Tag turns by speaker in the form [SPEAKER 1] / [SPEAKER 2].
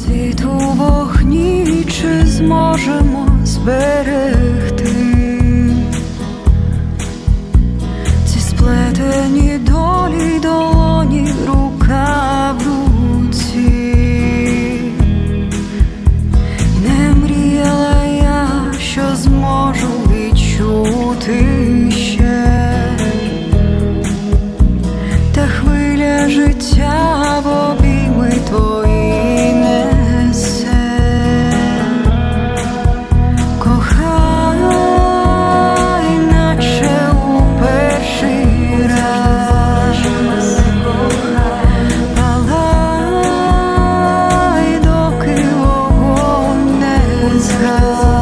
[SPEAKER 1] Світ у вогні, чи зможемо зберегти? Ці сплетені girl.